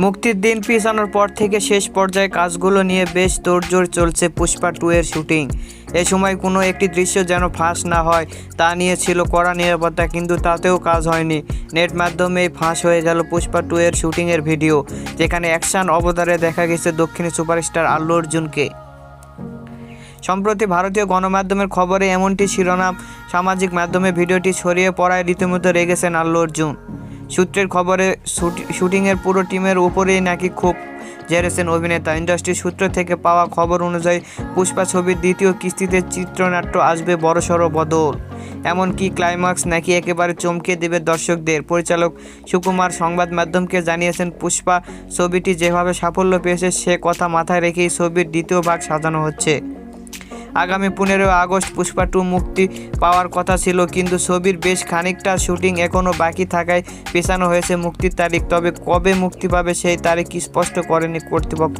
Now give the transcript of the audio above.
মুক্তির দিন পিছানোর পর থেকে শেষ পর্যায়ে কাজগুলো নিয়ে বেশ তোড়জোড় চলছে পুষ্পা টু এর শুটিং। এ সময় কোনো একটি দৃশ্য যেন ফাঁস না হয়, তা নিয়ে ছিল কড়া নিরাপত্তা, কিন্তু তাতেও কাজ হয়নি। নেট মাধ্যমেই ফাঁস হয়ে গেল পুষ্পা টু এর শুটিংয়ের ভিডিও, যেখানে অ্যাকশন অবতারে দেখা গেছে দক্ষিণী সুপারস্টার আল্লু অর্জুনকে। সম্প্রতি ভারতীয় গণমাধ্যমের খবরে এমনটি শিরোনাম, সামাজিক মাধ্যমে ভিডিওটি ছড়িয়ে পড়ায় রীতিমতো রেগেছেন আল্লু অর্জুন। সূত্রের খবরে শুটি- শুটিংয়ের পুরো টিমের উপরেই নাকি খুব জেরেছেন অভিনেতা। ইন্ডাস্ট্রি সূত্র থেকে পাওয়া খবর অনুযায়ী, পুষ্পা ছবির দ্বিতীয় কিস্তিতে চিত্রনাট্য আসবে বড়সড় বদল। এমনকি ক্লাইম্যাক্স নাকি একেবারে চমকে দেবে দর্শকদের? পরিচালক সুকুমার সংবাদ মাধ্যমকে জানিয়েছেন, পুষ্পা ছবিটি যেভাবে সাফল্য পেয়েছে, সে কথা মাথায় রেখেই ছবির দ্বিতীয় ভাগ সাজানো হচ্ছে। আগামী পনেরো আগস্ট পুষ্পা টু মুক্তি পাওয়ার কথা ছিল, কিন্তু ছবির বেশ খানিকটা শুটিং এখনও বাকি থাকায় পেছানো হয়েছে মুক্তির তারিখ। তবে কবে মুক্তি পাবে সেই তারিখ স্পষ্ট করেনি কর্তৃপক্ষ।